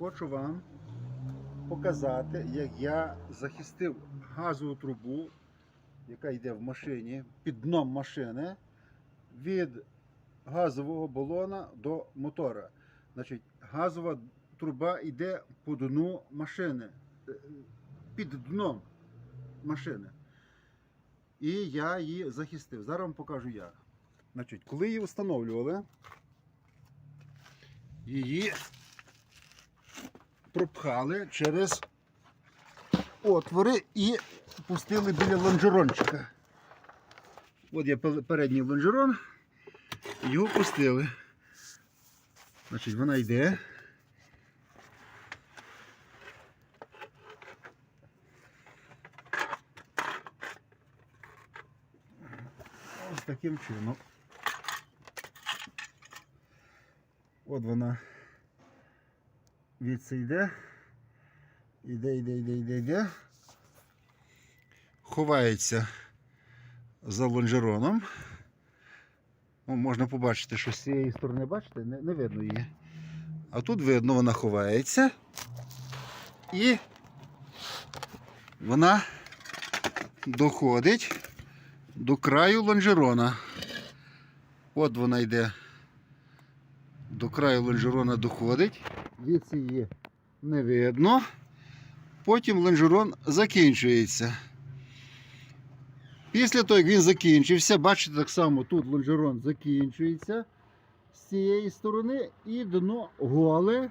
хочу вам показати, як я захистив газову трубу, яка йде в машині, під дном машини, від газового балона до мотора. Значить, газова труба йде по дну машини, е, під дном машини. І я її захистив. Зараз вам покажу як. Значить, коли її встановлювали, її пропхали через отвори і пустили біля лонжерончика. От є передній лонжерон, його пустили. Значить, вона йде. Ось таким чином. От вона відси йде. Іде, йде, йде, йде, йде. Ховається за лонжероном. Ну, можна побачити, що з цієї сторони, бачите, не, не видно її. А тут видно, вона ховається. І вона доходить до краю лонжерона. От вона йде до краю лонжерона доходить. Звідси її не видно. Потім лонжерон закінчується. Після того, як він закінчився, бачите, так само тут лонжерон закінчується з цієї сторони і дно голе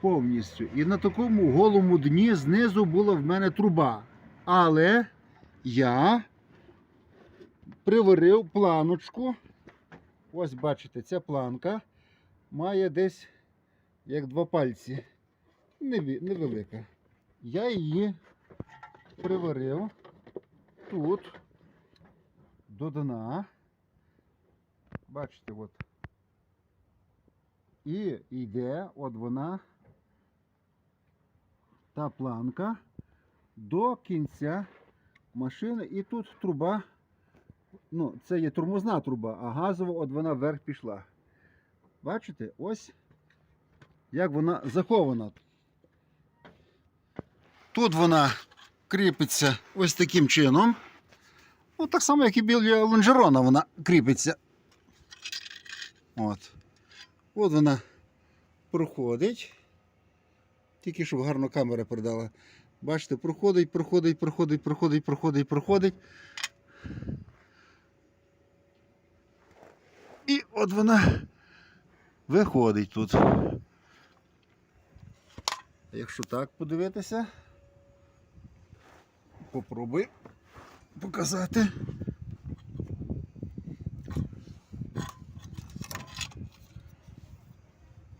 повністю. І на такому голому дні знизу була в мене труба. Але я приварив планочку. Ось бачите, ця планка має десь як два пальці. Невелика. Я її приварив тут до дна. Бачите, от. І йде, от вона, та планка до кінця машини. І тут труба. Ну, це є тормозна труба, а газова от вона вверх пішла. Бачите, ось як вона захована. Тут вона кріпиться ось таким чином. Ну, так само, як і біля лонжерона вона кріпиться. От. От вона проходить. Тільки щоб гарно камера передала. Бачите, проходить, проходить, проходить, проходить, проходить, проходить. І от вона виходить тут. Якщо так подивитися, попробуй показати.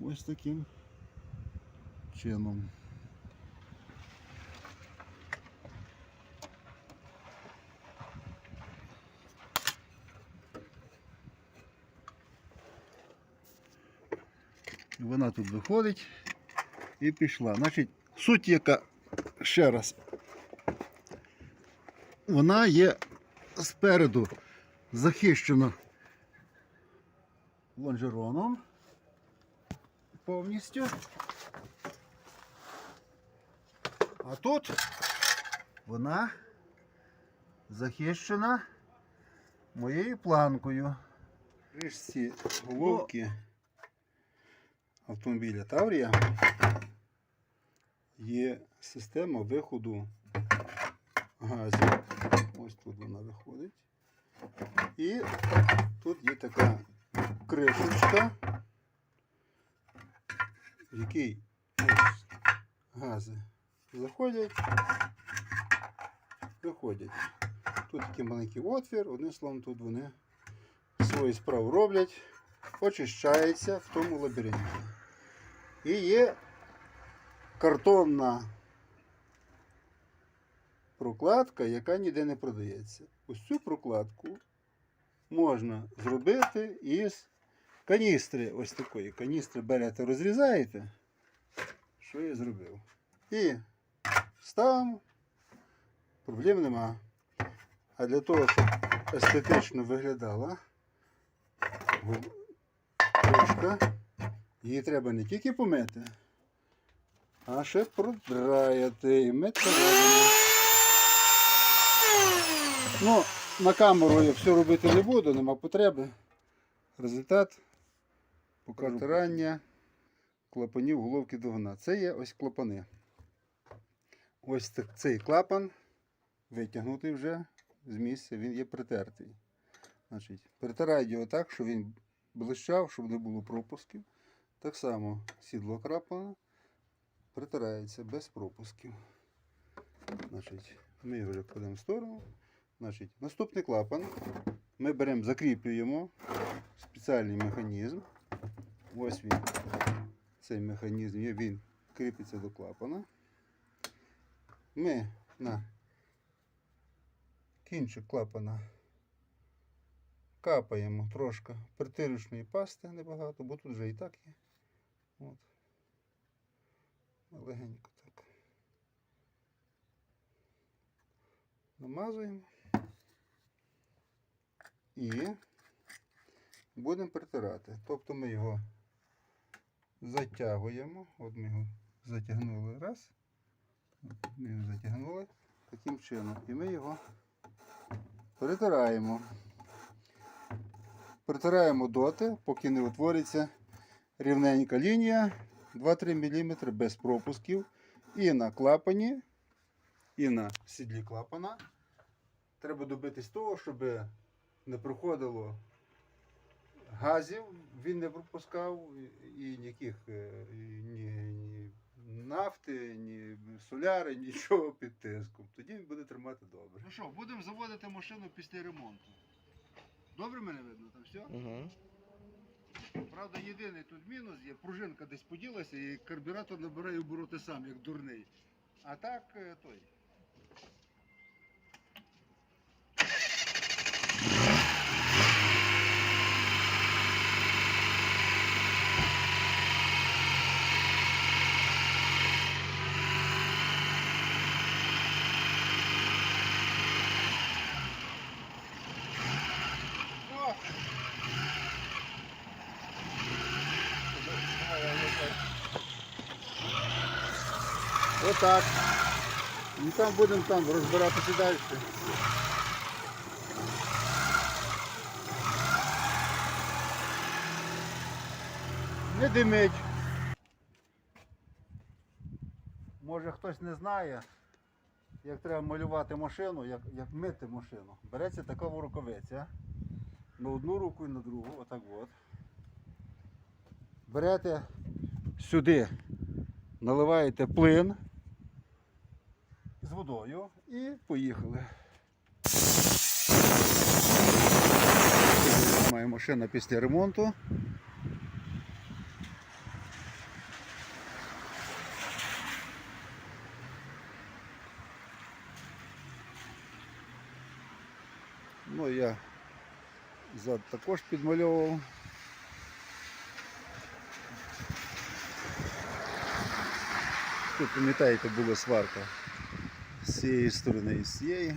Ось таким чином. Вона тут виходить і пішла. Значить, суть яка ще раз. Вона є спереду захищена лонжероном повністю. А тут вона захищена моєю планкою. Кришці головки автомобіля Таврія є система виходу газів. Ось тут вона виходить. І тут є така кришечка, в якій гази заходять, виходять. Тут такий маленький отвір, одним словом, тут вони свою справу роблять, очищається в тому лабіринті. І є картонна прокладка, яка ніде не продається. Ось цю прокладку можна зробити із каністри. Ось такої каністри берете, розрізаєте. Що я зробив? І ставимо, проблем нема. А для того, щоб естетично виглядала ручка, її треба не тільки помити, А ще продраєте і ми це робимо. Ну, на камеру я все робити не буду, нема потреби. Результат Протирання клапанів головки двигуна. Це є ось клапани. Ось так- цей клапан витягнутий вже з місця, він є притертий. Значить, притирають його так, щоб він блищав, щоб не було пропусків. Так само сідло клапана притирається без пропусків. Значить, ми його кладемо в сторону. Значить, наступний клапан ми беремо, закріплюємо спеціальний механізм. Ось він. Цей механізм він кріпиться до клапана. Ми на кінчик клапана капаємо трошки притирочної пасти небагато, бо тут вже і так є. От. Легенько так. Намазуємо. І будемо притирати. Тобто ми його затягуємо. От ми його затягнули раз. Ми його затягнули таким чином. І ми його притираємо. Притираємо доти, поки не утвориться рівненька лінія 2-3 мм без пропусків. І на клапані, і на сідлі клапана. Треба добитись того, щоб не проходило газів, він не пропускав і ніяких е, ні, ні нафти, ні соляри, нічого під тиском. Тоді він буде тримати добре. Ну що, будемо заводити машину після ремонту. Добре мене видно там все? Угу. Правда, єдиний тут мінус є, пружинка десь поділася і карбюратор набирає обороти сам, як дурний. А так е, той. Отак. І там будемо там розбиратися далі. Не димить. Може хтось не знає, як треба малювати машину, як, як мити машину. Береться така рукавиця. На одну руку і на другу, отак от. Берете сюди, наливаєте плин водою і поїхали. Моя машина після ремонту. Ну, я зад також підмальовував. Тут, пам'ятаєте, була сварка з цієї сторони і з.